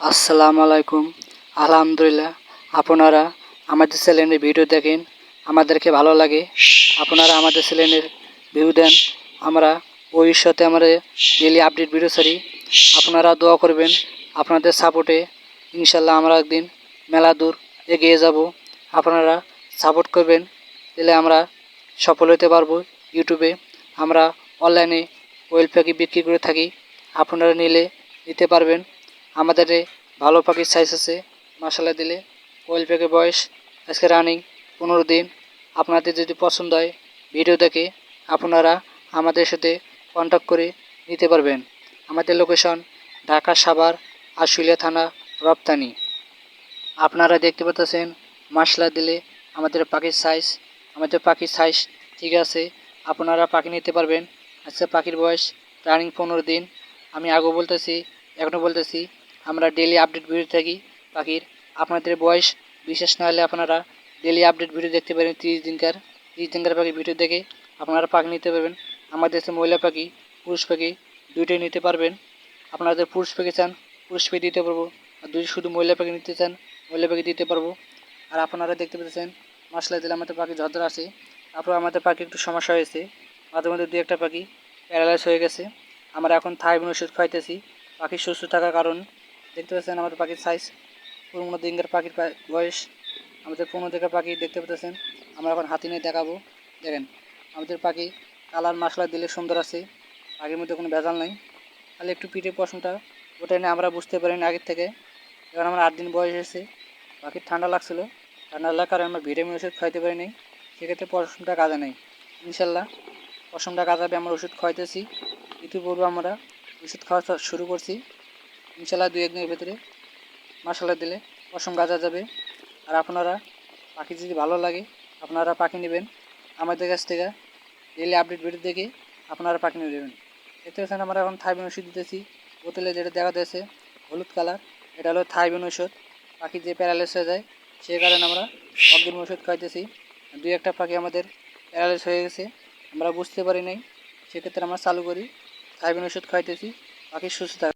আসসালামু আলাইকুম। আলহামদুলিল্লাহ। আপনারা আমাদের চ্যানেলের ভিডিও দেখেন, আমাদেরকে ভালো লাগে। আপনারা আমাদের চ্যানেলের ভিউ দেন, আমরা ভবিষ্যতে আমরা ডেলি আপডেট ভিডিও ছাড়ি। আপনারা দোয়া করবেন, আপনাদের সাপোর্টে ইনশাল্লাহ আমরা একদিন মেলা দূর এগিয়ে যাব। আপনারা সাপোর্ট করবেন, তাহলে আমরা সফল হতে পারব ইউটিউবে আমরা অনলাইনে ওয়েল প্যাকি বিক্রি করে থাকি। আপনারা নিলে নিতে পারবেন। আমাদের ভালো পাখির সাইজ আছে মশলা দিলে। ওয়েল প্যাকের বয়স আজকে রানিং পনেরো দিন। আপনাদের যদি পছন্দ হয় ভিডিও দেখে আপনারা আমাদের সাথে কন্ট্যাক্ট করে নিতে পারবেন। আমাদের লোকেশন ঢাকা সাভার, আশুলিয়া থানা, রপ্তানি। আপনারা দেখতে পাচ্ছেন মশলা দিলে আমাদের পাখির সাইজ আমাদের পাখির সাইজ ঠিক আছে। আপনারা পাখি নিতে পারবেন। আচ্ছা পাখির বয়স রানিং পনেরো দিন। আমি আগেও বলতেছি, এখনও বলতেছি আমরা ডেলি আপডেট ভিডিও থাকি পাখির। আপনাদের বয়স, বিশেষ না হলে আপনারা ডেলি আপডেট ভিডিও দেখতে পারেন তিরিশ দিনকার। তিরিশ দিনকার পাখি ভিডিও দেখে আপনারা পাখি নিতে পারবেন। আমাদের দেশে মহিলা পাখি, পুরুষ পাখি দুইটাই নিতে পারবেন। আপনাদের পুরুষ পাখি চান, পুরুষ পাখি দিতে পারব। আর যদি শুধু মহিলা পাখি নিতে চান, মহিলা পাখি দিতে পারব। আর আপনারা দেখতে পেতেছেন মশলা দিলে আমাদের পাখি ঝদ্র আছে। তারপর আমাদের পাখি একটু সমস্যা হয়েছে। মাঝে মধ্যে দু একটা পাখি প্যারালাইজ হয়ে গেছে। আমরা এখন থাইবিন ওষুধ খাইতেছি। পাখি সুস্থ থাকার কারণ দেখতে পাচ্ছেন আমাদের পাখির সাইজ পনেরো দিনকার পাখির বয়স। আমাদের পনেরো দিনকার পাখি দেখতে পেতেছেন আমরা এখন হাতি নিয়ে দেখাবো। দেখেন, আমাদের পাখি কালার মশলা দিলে সুন্দর আছে। পাখির মধ্যে কোনো ভেজাল নাই। খালি একটু পিঠে পশমটা, ওটা নিয়ে আমরা বুঝতে পারিনি আগের থেকে। এবার আমার আট দিন বয়স হয়েছে, পাখির ঠান্ডা লাগছিল। ঠান্ডা লাগার কারণে আমরা ভিটামিন ওষুধ খাইতে পারিনি সেক্ষেত্রে পশমটা কাজে নেই। ইনশাল্লাহ, পশমটা কাজাবে আমরা ওষুধ খাইতেছি ইতিপূর্বে আমরা ওষুধ খাওয়া শুরু করছি। ইনশাল্লাহ দুই একদিনের ভেতরে মশলা দিলে পশম গাজা যাবে। আর আপনারা পাখি যদি ভালো লাগে, আপনারা পাখি নেবেন। আমাদের কাছ থেকে ডেলি আপডেট ভিডিও দেখে আপনারা পাখি নিয়ে নেবেন। দেখতে পাচ্ছেন আমরা এখন থাইবিন ওষুধ দিতেছি। বোতলে যেটা দেখা যাচ্ছে, হলুদ কালার, এটা হলো থাইবিন ওষুধ পাখি যে প্যারালাইস হয়ে যায় সেই কারণে আমরা অগ্রিম ওষুধ খাইতেছি। দুই একটা পাখি আমাদের প্যারালাইস হয়ে গেছে, আমরা বুঝতে পারি নাই। সেক্ষেত্রে আমরা চালু করি, থাইবিন ওষুধ খাইতেছি। পাখি সুস্থ থাকে